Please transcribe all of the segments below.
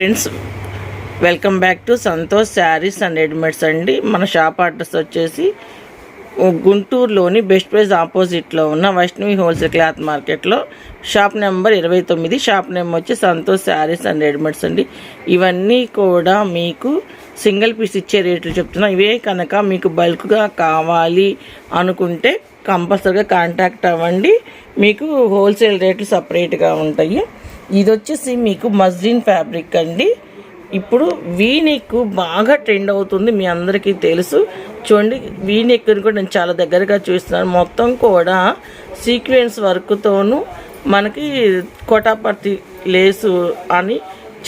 Friends welcome back to Santosh saris and readymades అండి. మన shop address వచ్చేసి గుంటూరులోని బెస్ట్ ప్రైజ్ ఆపోజిట్లో ఉన్న వైష్ణవి హోల్సేల్ క్లాత్ మార్కెట్లో షాప్ నెంబర్ ఇరవై తొమ్మిది షాప్ నెంబర్ వచ్చి సంతోష్ శారీస్ అండ్ రెడీమేడ్స్ అండి. ఇవన్నీ కూడా మీకు సింగిల్ పీస్ ఇచ్చే రేట్లు చెప్తున్నా. ఇవే కనుక మీకు బల్క్గా కావాలి అనుకుంటే కంపల్సరీగా కాంటాక్ట్ అవ్వండి. మీకు హోల్సేల్ రేట్లు సపరేట్గా ఉంటాయి. ఇది వచ్చేసి మీకు మస్జిన్ ఫ్యాబ్రిక్ అండి. ఇప్పుడు వీనెక్ బాగా ట్రెండ్ అవుతుంది మీ అందరికీ తెలుసు. చూడండి వీనెక్ని కూడా నేను చాలా దగ్గరగా చూస్తున్నాను. మొత్తం కూడా సీక్వెన్స్ వర్క్తోనూ మనకి కోటాపర్తి లేసు అని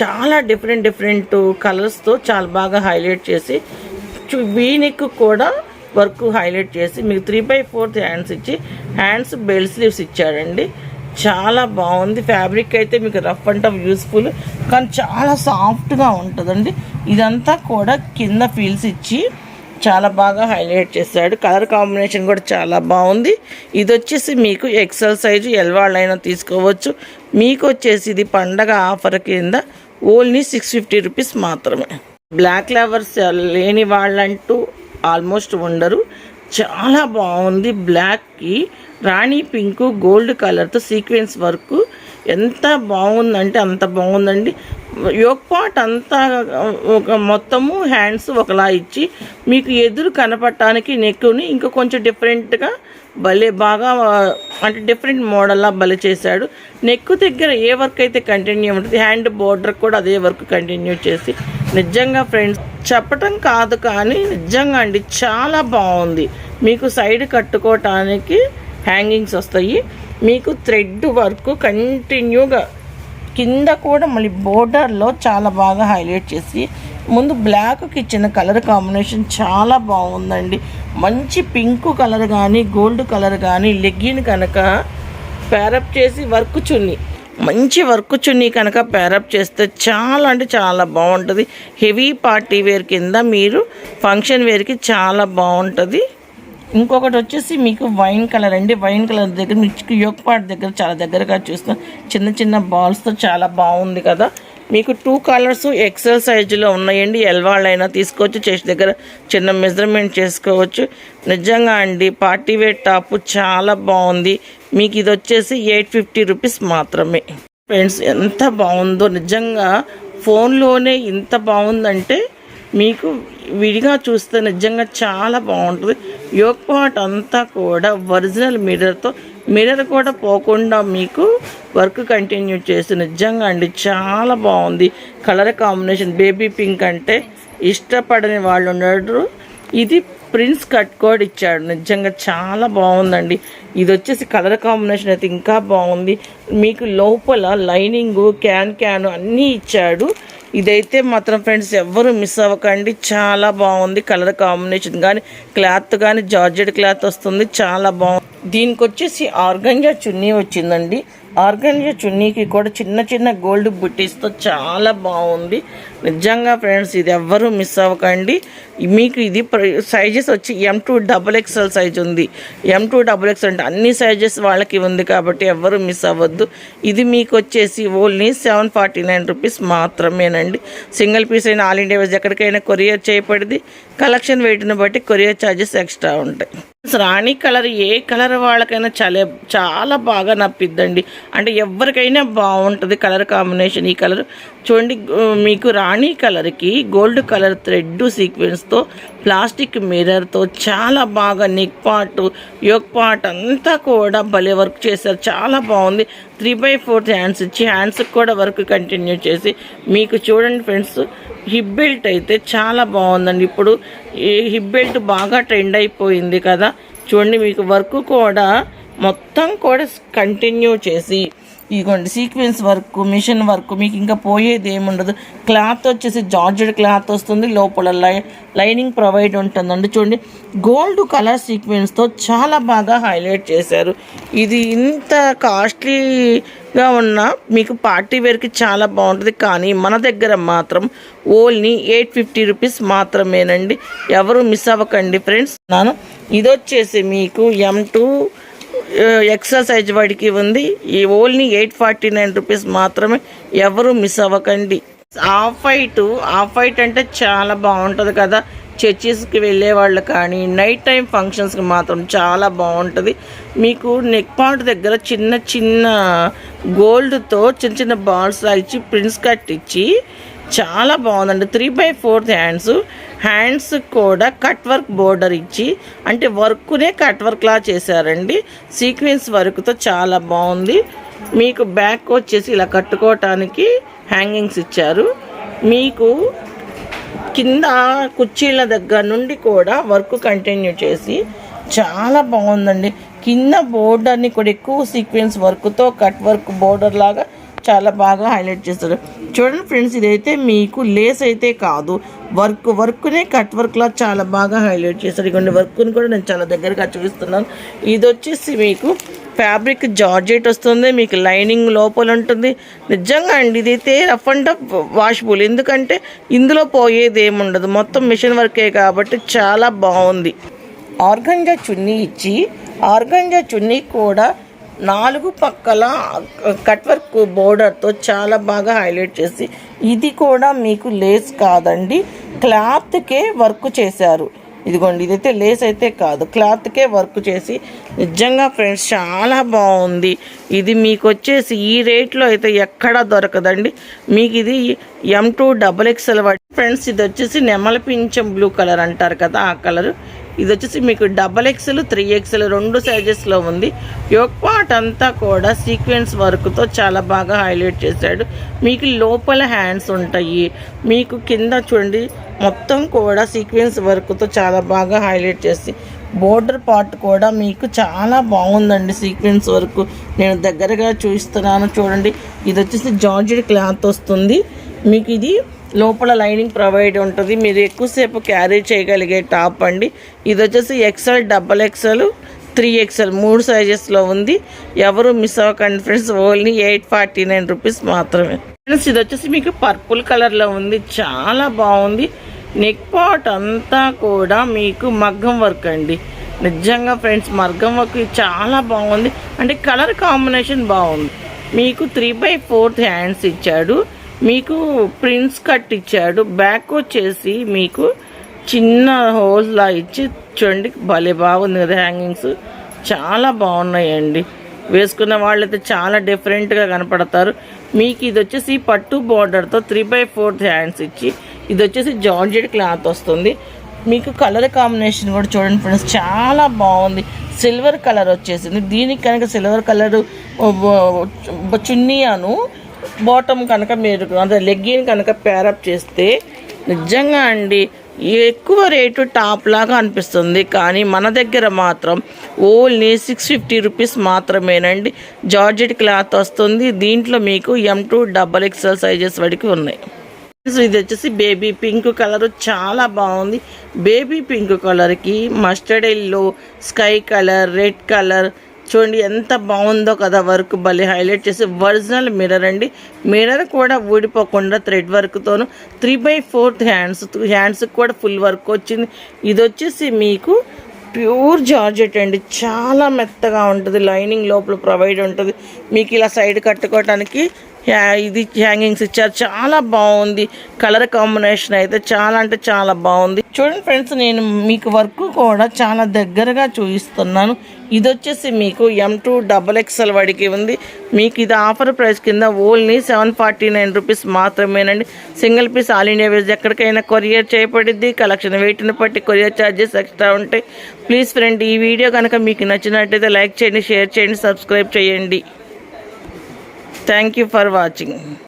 చాలా డిఫరెంట్ డిఫరెంట్ కలర్స్తో చాలా బాగా హైలైట్ చేసి వీనెక్ కూడా వర్క్ హైలైట్ చేసి మీకు త్రీ బై ఫోర్త్ హ్యాండ్స్ ఇచ్చి హ్యాండ్స్ బెల్ స్లీవ్స్ ఇచ్చాడండి చాలా బాగుంది. ఫ్యాబ్రిక్ అయితే మీకు రఫ్ అండ్ టఫ్ యూస్ఫుల్ కానీ చాలా సాఫ్ట్గా ఉంటుందండి. ఇదంతా కూడా కింద ఫీల్స్ ఇచ్చి చాలా బాగా హైలైట్ చేశాడు. కలర్ కాంబినేషన్ కూడా చాలా బాగుంది. ఇది వచ్చేసి మీకు ఎక్సెల్ సైజు ఎల్వాళ్ళైనా తీసుకోవచ్చు. మీకు వచ్చేసి ఇది పండగ ఆఫర్ కింద ఓన్లీ సిక్స్ ఫిఫ్టీ రూపీస్ మాత్రమే. బ్లాక్ లవర్స్ లేని వాళ్ళంటూ ఆల్మోస్ట్ ఉండరు. చాలా బాగుంది. బ్లాక్కి రాణి పింక్ గోల్డ్ కలర్తో సీక్వెన్స్ వర్క్ ఎంత బాగుందంటే అంత బాగుందండి. యోగ్ పాట్ అంతా ఒక మొత్తము హ్యాండ్స్ ఒకలా ఇచ్చి మీకు ఎదురు కనపడటానికి నెక్కుని ఇంకా కొంచెం డిఫరెంట్గా భలే బాగా అంటే డిఫరెంట్ మోడల్లా భలే చేశాడు. నెక్ దగ్గర ఏ వర్క్ అయితే కంటిన్యూ ఉంటుంది హ్యాండ్ బోర్డర్ కూడా అదే వర్క్ కంటిన్యూ చేసి. నిజంగా ఫ్రెండ్స్ చెప్పటం కాదు కానీ నిజంగా అండి చాలా బాగుంది. మీకు సైడ్ కట్టుకోవటానికి హ్యాంగింగ్స్ వస్తాయి. మీకు థ్రెడ్ వర్క్ కంటిన్యూగా కింద కూడా మళ్ళీ బోర్డర్లో చాలా బాగా హైలైట్ చేసి ముందు బ్లాక్కి ఇచ్చిన కలర్ కాంబినేషన్ చాలా బాగుందండి. మంచి పింక్ కలర్ కానీ గోల్డ్ కలర్ కానీ లెగ్గిన్ కనుక ప్యారప్ చేసి వర్క్ చున్నీ. మంచి వర్క్ చున్నీ కనుక పేరప్ చేస్తే చాలా అంటే చాలా బాగుంటుంది. హెవీ పార్టీ వేర్ కింద మీరు ఫంక్షన్ వేర్కి చాలా బాగుంటుంది. ఇంకొకటి వచ్చేసి మీకు వైన్ కలర్ అండి. వైన్ కలర్ దగ్గర మీకు యోగ్ పార్ట్ దగ్గర చాలా దగ్గరగా చూస్తాం చిన్న చిన్న బాల్స్తో చాలా బాగుంది కదా. మీకు టూ కలర్స్ ఎక్సెల్ సైజులో ఉన్నాయండి. ఎల్వాళ్ళైనా తీసుకోవచ్చు. చేసి దగ్గర చిన్న మెజర్మెంట్ చేసుకోవచ్చు. నిజంగా అండి పార్టీ వేర్ టాప్ చాలా బాగుంది. మీకు ఇది వచ్చేసి ఎయిట్ ఫిఫ్టీ రూపీస్ మాత్రమే. ఫ్రెండ్స్ ఎంత బాగుందో నిజంగా ఫోన్లోనే ఇంత బాగుందంటే మీకు విడిగా చూస్తే నిజంగా చాలా బాగుంటుంది. యోగ్ పాట్ అంతా కూడా ఒరిజినల్ మిర్రర్తో మిర్రర్ కూడా పోకుండా మీకు వర్క్ కంటిన్యూ చేసి నిజంగా అండి చాలా బాగుంది. కలర్ కాంబినేషన్ బేబీ పింక్ అంటే ఇష్టపడని వాళ్ళు ఉన్నారు. ఇది ప్రిన్స్ కట్ కూడా ఇచ్చాడు. నిజంగా చాలా బాగుందండి. ఇది వచ్చేసి కలర్ కాంబినేషన్ అయితే ఇంకా బాగుంది. మీకు లోపల లైనింగు క్యాన్ క్యాన్ అన్నీ ఇచ్చాడు. ఇదైతే మాత్రం ఫ్రెండ్స్ ఎవ్వరు మిస్ అవ్వకండి. చాలా బాగుంది కలర్ కాంబినేషన్. కానీ క్లాత్ కానీ జార్జెడ్ క్లాత్ వస్తుంది. చాలా బాగుంది. దీనికి వచ్చేసి ఆర్గంజా చున్నీ వచ్చిందండి. ఆర్గంజా చున్నీకి కూడా చిన్న చిన్న గోల్డ్ బుట్టీస్తో చాలా బాగుంది. నిజంగా ఫ్రెండ్స్ ఇది ఎవ్వరూ మిస్ అవ్వకండి. మీకు ఇది సైజెస్ వచ్చి M to double XL size ఉంది. ఎం టూ డబుల్ ఎక్స్ఎల్ అంటే అన్ని సైజెస్ వాళ్ళకి ఉంది కాబట్టి ఎవ్వరూ మిస్ అవ్వద్దు. ఇది మీకు వచ్చేసి only seven forty nine rupees మాత్రమేనండి. సింగిల్ పీస్ అయినా ఆల్ ఇండియా వైజ్ ఎక్కడికైనా కొరియర్ చేయబడింది కలెక్షన్ వెయిట్ని బట్టి కొరియర్ ఛార్జెస్ ఎక్స్ట్రా ఉంటాయి. రాణి కలర్ ఏ కలర్ వాళ్ళకైనా చాలా చాలా బాగా నప్పిద్దండి. అంటే ఎవరికైనా బాగుంటుంది కలర్ కాంబినేషన్ ఈ కలర్. చూడండి మీకు రాణి కలర్కి గోల్డ్ కలర్ థ్రెడ్ సీక్వెన్స్తో ప్లాస్టిక్ మిర్రర్తో చాలా బాగా నెక్ పార్ట్ యోక్ పార్ట్ అంతా కూడా భలే వర్క్ చేశారు. చాలా బాగుంది త్రీ బై ఫోర్త్ హ్యాండ్స్ ఇచ్చి హ్యాండ్స్కి కూడా వర్క్ కంటిన్యూ చేసి మీకు చూడండి ఫ్రెండ్స్ హిప్ బెల్ట్ అయితే చాలా బాగుందండి. ఇప్పుడు ఈ హిప్ బెల్ట్ బాగా ట్రెండ్ అయిపోయింది కదా. చూడండి మీకు వర్క్ కూడా మొత్తం కూడా కంటిన్యూ చేసి ఇదిగోండి సీక్వెన్స్ వర్క్ మిషన్ వర్క్ మీకు ఇంకా పోయేది ఏముండదు. క్లాత్ వచ్చేసి జార్జెడ్ క్లాత్ వస్తుంది. లోపల లై లైనింగ్ ప్రొవైడ్ ఉంటుందండి. చూడండి గోల్డ్ కలర్ సీక్వెన్స్తో చాలా బాగా హైలైట్ చేశారు. ఇది ఇంత కాస్ట్లీగా ఉన్న మీకు పార్టీ వేర్కి చాలా బాగుంటుంది. కానీ మన దగ్గర మాత్రం ఓన్లీ ఎయిట్ ఫిఫ్టీ రూపీస్ మాత్రమేనండి. ఎవరు మిస్ అవ్వకండి ఫ్రెండ్స్ నాను ఇది వచ్చేసి మీకు ఎం టూ ఎక్సర్సైజ్ వాడికి ఉంది. ఈ only eight forty nine rupees మాత్రమే ఎవరు మిస్ అవ్వకండి. ఆఫ్ వైట్ ఆఫ్ వైట్ అంటే చాలా బాగుంటుంది కదా. చర్చెస్కి వెళ్ళే వాళ్ళు కానీ నైట్ టైం ఫంక్షన్స్కి మాత్రం చాలా బాగుంటుంది. మీకు నెక్ పాయింట్ దగ్గర చిన్న చిన్న గోల్డ్తో చిన్న చిన్న బాల్స్ ఇచ్చి ప్రింట్స్ కట్ ఇచ్చి చాలా బాగుందండి. Three by fourth hands hands కూడా కట్ వర్క్ బోర్డర్ ఇచ్చి అంటే వర్క్నే కట్ వర్క్లా చేశారండి. సీక్వెన్స్ వర్క్తో చాలా బాగుంది. మీకు బ్యాక్ వచ్చేసి ఇలా కట్టుకోవటానికి హ్యాంగింగ్స్ ఇచ్చారు. మీకు కింద కుర్చీల దగ్గర నుండి కూడా వర్క్ కంటిన్యూ చేసి చాలా బాగుందండి. కింద బోర్డర్ని కూడా ఎక్కువ సీక్వెన్స్ వర్క్తో కట్ వర్క్ బోర్డర్ లాగా చాలా బాగా హైలైట్ చేస్తారు. చూడండి ఫ్రెండ్స్ ఇదైతే మీకు లేస్ అయితే కాదు. వర్క్ వర్క్నే కట్ వర్క్లా చాలా బాగా హైలైట్ చేస్తారు. ఇటువంటి వర్క్ని కూడా నేను చాలా దగ్గరగా చూపిస్తున్నాను. ఇది వచ్చేసి మీకు ఫ్యాబ్రిక్ జార్జెట్ వస్తుంది. మీకు లైనింగ్ లోపల ఉంటుంది. నిజంగా అండి ఇదైతే రఫ్ అండ్ టఫ్ వాషబుల్. ఎందుకంటే ఇందులో పోయేది ఏముండదు మొత్తం మిషన్ వర్కే కాబట్టి చాలా బాగుంది. ఆర్గంజా చున్నీ ఇచ్చి ఆర్గంజా చున్నీ కూడా నాలుగు పక్కల కట్ వర్క్ బోర్డర్తో చాలా బాగా హైలైట్ చేసి ఇది కూడా మీకు లేస్ కాదండి. క్లాత్కే వర్క్ చేశారు. ఇదిగోండి ఇదైతే లేస్ అయితే కాదు. క్లాత్కే వర్క్ చేసి నిజంగా ఫ్రెండ్స్ చాలా బాగుంది. ఇది మీకు వచ్చేసి ఈ రేట్లో అయితే ఎక్కడా దొరకదండి. మీకు ఇది M to double XL friends ఇది వచ్చేసి నెమల పింఛం బ్లూ కలర్ అంటారు కదా ఆ కలర్. ఇది వచ్చేసి మీకు డబల్ ఎక్స్ఎల్ త్రీ ఎక్స్ఎల్ రెండు సైజెస్లో ఉంది. యోక్ పార్ట్ అంతా కూడా సీక్వెన్స్ వర్క్తో చాలా బాగా హైలైట్ చేశాడు. మీకు లోపల హ్యాండ్స్ ఉంటాయి. మీకు కింద చూడండి మొత్తం కూడా సీక్వెన్స్ వర్క్తో చాలా బాగా హైలైట్ చేసి బోర్డర్ పార్ట్ కూడా మీకు చాలా బాగుందండి సీక్వెన్స్ వర్క్ నేను దగ్గరగా చూపిస్తున్నాను చూడండి. ఇది వచ్చేసి జార్జెడ్ క్లాత్ వస్తుంది. మీకు ఇది లోపల లైనింగ్ ప్రొవైడ్ ఉంటుంది. మీరు ఎక్కువసేపు క్యారీ చేయగలిగే టాప్ అండి. ఇది వచ్చేసి XL double XL three XL మూడు సైజెస్లో ఉంది. ఎవరు మిస్ అవ్వకండి friends only eight forty nine rupees మాత్రమే. ఫ్రెండ్స్ ఇది వచ్చేసి మీకు పర్పుల్ కలర్లో ఉంది. చాలా బాగుంది. నెక్ పాట్ అంతా కూడా మీకు మగ్గం వర్క్ అండి. నిజంగా ఫ్రెండ్స్ మగ్గం వర్క్ చాలా బాగుంది. అంటే కలర్ కాంబినేషన్ బాగుంది. మీకు త్రీ బై ఫోర్త్ హ్యాండ్స్ ఇచ్చాడు. మీకు ప్రిన్స్ కట్ ఇచ్చాడు బ్యాక్ వచ్చేసి మీకు చిన్న హోల్లా ఇచ్చి చూడండి భలే బాగుంది కదా హ్యాంగింగ్స్ చాలా బాగున్నాయండి. వేసుకున్న వాళ్ళైతే చాలా డిఫరెంట్గా కనపడతారు. మీకు ఇది వచ్చేసి పట్టు బార్డర్తో త్రీ బై ఫోర్త్ హ్యాండ్స్ ఇచ్చి ఇది వచ్చేసి జార్జెట్ క్లాత్ వస్తుంది. మీకు కలర్ కాంబినేషన్ కూడా చూడండి ఫ్రెండ్స్ చాలా బాగుంది. సిల్వర్ కలర్ వచ్చేసింది. దీనికి కనుక సిల్వర్ కలర్ చున్నీ అను బాటమ్ కనుక మీరు అంటే లెగ్గిన్ కనుక పేరప్ చేస్తే నిజంగా అండి ఎక్కువ రేటు టాప్ లాగా అనిపిస్తుంది. కానీ మన దగ్గర మాత్రం ఓన్లీ సిక్స్ ఫిఫ్టీ రూపీస్ మాత్రమేనండి. జార్జెట్ క్లాత్ వస్తుంది. దీంట్లో మీకు M to double XL sizes వరకు ఉన్నాయి. ఇది వచ్చేసి బేబీ పింక్ కలర్ చాలా బాగుంది. బేబీ పింక్ కలర్కి mustard yellow sky colour red colour చూడండి ఎంత బాగుందో కదా వర్క్. భలే హైలైట్ చేసి ఒరిజినల్ మిర్రర్ అండి. మిర్రర్ కూడా ఊడిపోకుండా థ్రెడ్ వర్క్తోను త్రీ బై ఫోర్త్ హ్యాండ్స్ హ్యాండ్స్కి కూడా ఫుల్ వర్క్ వచ్చింది. ఇది వచ్చేసి మీకు ప్యూర్ జార్జెట్ అండి. చాలా మెత్తగా ఉంటుంది. లైనింగ్ లోపల ప్రొవైడ్ ఉంటుంది. మీకు ఇలా సైడ్ కట్టుకోవటానికి ఇది హ్యాంగింగ్స్ ఇచ్చారు. చాలా బాగుంది. కలర్ కాంబినేషన్ అయితే చాలా అంటే చాలా బాగుంది. చూడండి ఫ్రెండ్స్ నేను మీకు వర్క్ కూడా చాలా దగ్గరగా చూపిస్తున్నాను. ఇది వచ్చేసి మీకు ఎం టూ డబల్ ఎక్స్ఎల్ వాడికి ఉంది. మీకు ఇది ఆఫర్ ప్రైస్ కింద only seven forty nine rupees మాత్రమేనండి. Single piece all India wise ఎక్కడికైనా కొరియర్ చేయబడిద్ది. కలెక్షన్ వెయిట్ని బట్టి కొరియర్ ఛార్జెస్ ఎక్స్ట్రా ఉంటాయి. ప్లీజ్ ఫ్రెండ్ ఈ వీడియో కనుక మీకు నచ్చినట్టయితే లైక్ చేయండి షేర్ చేయండి సబ్స్క్రైబ్ చేయండి. Thank you for watching